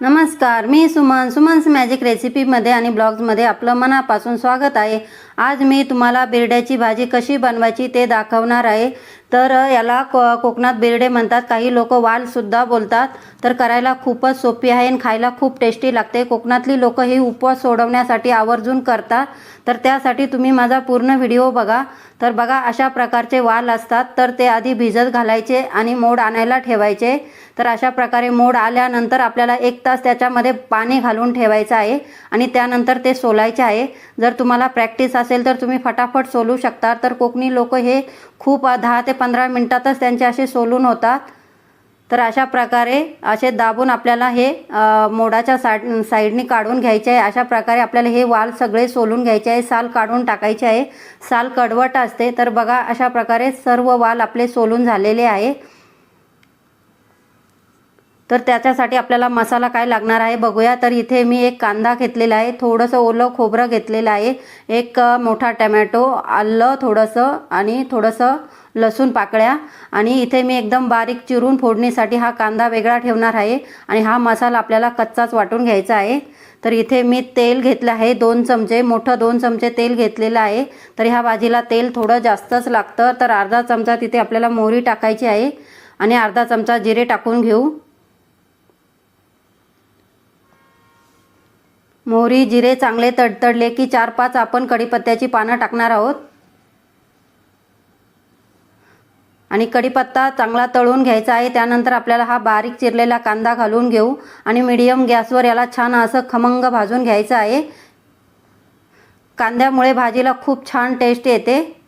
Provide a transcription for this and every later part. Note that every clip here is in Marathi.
नमस्कार मी सुमन. सुमन्स मॅजिक रेसिपीमध्ये आणि ब्लॉग्समध्ये आपलं मनापासून स्वागत आहे. आज मी तुम्हाला बिरड्याची भाजी कशी बनवायची ते दाखवणार आहे. तर याला को कोकणात बिरडे म्हणतात. काही लोक वालसुद्धा बोलतात. तर करायला खूपच सोपी आहे आणि खायला खूप टेस्टी लागते. कोकणातली लोक ही उपवास सोडवण्यासाठी आवर्जून करतात. तर त्यासाठी तुम्ही माझा पूर्ण व्हिडिओ बघा. तर बघा अशा प्रकारचे वाल असतात. तर ते आधी भिजत घालायचे आणि मोड आणायला ठेवायचे. तर अशा प्रकारे मोड आल्यानंतर आपल्याला एक तास त्याच्यामध्ये पाणी घालून ठेवायचं आहे आणि त्यानंतर ते सोलायचे आहे. जर तुम्हाला प्रॅक्टिस असेल तर तुम्ही फटाफट सोलू शकता. तर कोकणी लोक हे खूप दहा ते पंधरा मिनटातच त्यांचे असे सोलून होतात. तर अशा प्रकारे असे दाबून आपल्याला हे मोडाच्या साईड साईडनी काढून घ्यायचे आहे. अशा प्रकारे आपल्याला हे वाल सगळे सोलून घ्यायचे आहे. साल काढून टाकायचे आहे. साल कडवट असते. तर बघा अशा प्रकारे सर्व वाल आपले सोलून झालेले आहे. तर त्याच्यासाठी आपल्याला मसाला काय लागणार आहे बघूया. तर इथे मी एक कांदा घेतलेला आहे. थोडंसं ओलं खोबरं घेतलेलं आहे. एक मोठा टमॅटो आलं थोडंसं आणि थोडंसं लसूण पाकळ्या. आणि इथे मी एकदम बारीक चिरून फोडणीसाठी हा कांदा वेगळा ठेवणार आहे. आणि हा मसाला आपल्याला कच्चाच वाटून घ्यायचा आहे. तर इथे मी तेल घेतलं आहे. दोन चमचे मोठं दोन चमचे तेल घेतलेलं आहे. तर ह्या भाजीला तेल थोडं जास्तच लागतं. तर अर्धा चमचा तिथे आपल्याला मोहरी टाकायची आहे. आणि अर्धा चमचा जिरे टाकून घेऊ. मोहरी जिरे चांगले तडतडले की चार पाच आपण कढीपत्त्याची पानं टाकणार आहोत. आणि कढीपत्ता चांगला तळून घ्यायचा आहे त्यानंतर आपल्याला हा बारीक चिरलेला कांदा घालून घेऊ आणि मीडियम गॅसवर याला छान असं खमंग भाजून घ्यायचं आहे. कांद्यामुळे भाजीला खूप छान टेस्ट येते.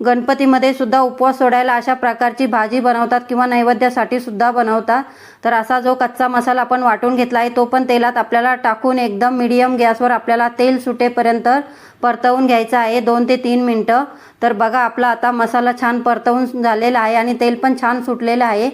गणपतीमध्ये सुद्धा उपवास सोडायला अशा प्रकारची भाजी बनवतात किंवा नैवेद्यासाठी सुद्धा बनवतात. तर असा जो कच्चा मसाला आपण वाटून घेतला आहे तो पण तेलात आपल्याला टाकून एकदम मिडियम गॅसवर आपल्याला तेल सुटेपर्यंत परतवून घ्यायचा आहे दोन ते तीन मिनटं. तर बघा आपला आता मसाला छान परतवून झालेला आहे आणि तेल पण छान सुटलेलं आहे.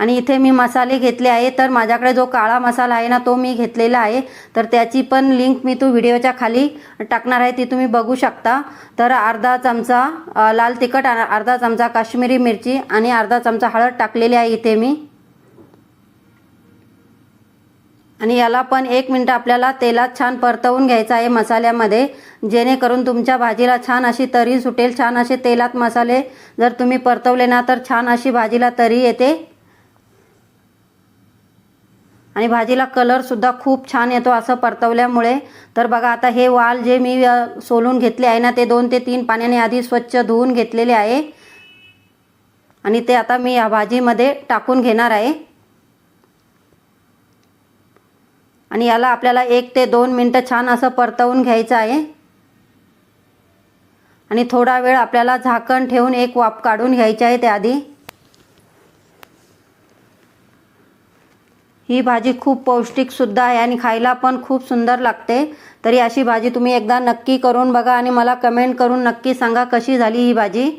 आणि इथे मी मसाले घेतले आहे. तर माझ्याकडे जो काळा मसाला आहे ना तो मी घेतलेला आहे. तर त्याची पण लिंक मी तो व्हिडिओच्या खाली टाकणार आहे ती तुम्ही बघू शकता. तर अर्धा चमचा लाल तिखट अर्धा चमचा काश्मीरी मिरची आणि अर्धा चमचा हळद टाकलेली आहे इथे मी. आणि याला पण एक मिनटं आपल्याला तेलात छान परतवून घ्यायचं आहे मसाल्यामध्ये. जेणेकरून तुमच्या भाजीला छान अशी तरी सुटेल छान असे तेलात मसाले जर तुम्ही परतवले ना तर छान अशी भाजीला तरी येते. आणि भाजीला कलरसुद्धा खूप छान येतो असं परतवल्यामुळे. तर बघा आता हे वाल जे मी सोलून घेतले आहे ना ते दोन ते तीन पाण्याने आधी स्वच्छ धुवून घेतलेले आहे. आणि ते आता मी या भाजीमध्ये टाकून घेणार आहे. आणि याला आपल्याला एक ते दोन मिनटं छान असं परतवून घ्यायचं आहे. आणि थोडा वेळ आपल्याला झाकण ठेवून एक वाफ काढून घ्यायची आहे त्याआधी. ही भाजी खूप पौष्टिकसुद्धा आहे आणि खायला पण खूप सुंदर लागते. तरी अशी भाजी तुम्ही एकदा नक्की करून बघा आणि मला कमेंट करून नक्की सांगा कशी झाली ही भाजी.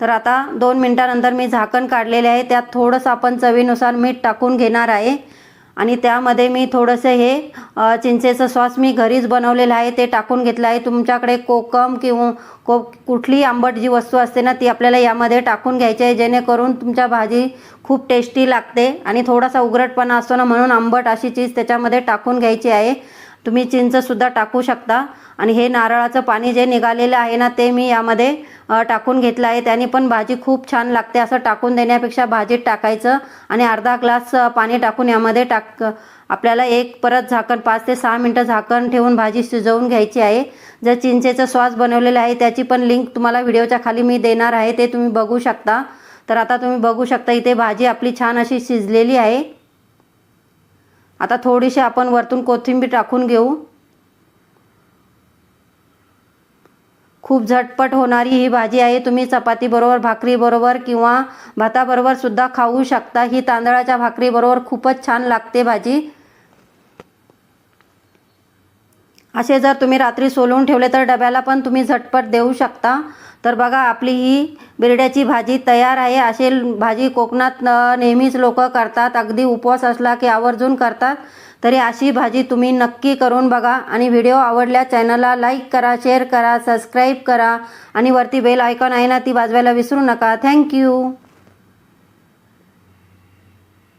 तर आता दोन मिनटानंतर मी झाकण काढलेले आहे. त्यात थोडंसं आपण चवीनुसार मीठ टाकून घेणार आहे. आणि त्यामध्ये मी थोडंसं हे चिंचेचं सॉस मी घरीच बनवलेलं आहे ते टाकून घेतलं आहे. तुमच्याकडे कोकम किंवा को कुठलीही आंबट जी वस्तू असते ना ती आपल्याला यामध्ये टाकून घ्यायची आहे जेणेकरून तुमच्या भाजी खूप टेस्टी लागते आणि थोडासा उघरटपणा असतो ना म्हणून आंबट अशी चीज त्याच्यामध्ये टाकून घ्यायची आहे. तुम्ही चिंचसुद्धा टाकू शकता. आणि हे नारळाचं पाणी जे निघालेलं आहे ना ते मी यामध्ये टाकून घेतलं आहे. त्याने पण भाजी खूप छान लागते. असं टाकून देण्यापेक्षा भाजीत टाकायचं आणि अर्धा ग्लास पाणी टाकून यामध्ये टाक आपल्याला एक परत झाकण पाच ते सहा मिनटं झाकण ठेवून भाजी शिजवून घ्यायची आहे. जर चिंचेचं सॉस बनवलेलं आहे त्याची पण लिंक तुम्हाला व्हिडिओच्या खाली मी देणार आहे. ते तुम्ही बघू शकता. तर आता तुम्ही बघू शकता इथे भाजी आपली छान अशी शिजलेली आहे. आता थोडीशी आपण वरतून कोथिंबीर टाकून घेऊ. खूप झटपट होणारी ही भाजी आहे. तुम्ही चपातीबरोबर भाकरीबरोबर किंवा भाताबरोबर सुद्धा खाऊ शकता. ही तांदळाच्या भाकरीबरोबर खूपच छान लागते भाजी. असे जर तुम्ही रात्री सोलून ठेवले तर डब्याला पण तुम्ही झटपट देऊ शकता. तर बघा आपली ही बिरड्याची भाजी तयार आहे. असे भाजी कोकणात नेहमीच लोक करतात. अगदी उपवास असला की आवर्जून करतात. तरी अशी भाजी तुम्ही नक्की करून बघा आणि व्हिडिओ आवडल्या चॅनलला लाईक करा शेअर करा सबस्क्राईब करा आणि वरती बेल आयकॉन आहे ना ती वाजवायला विसरू नका. थँक्यू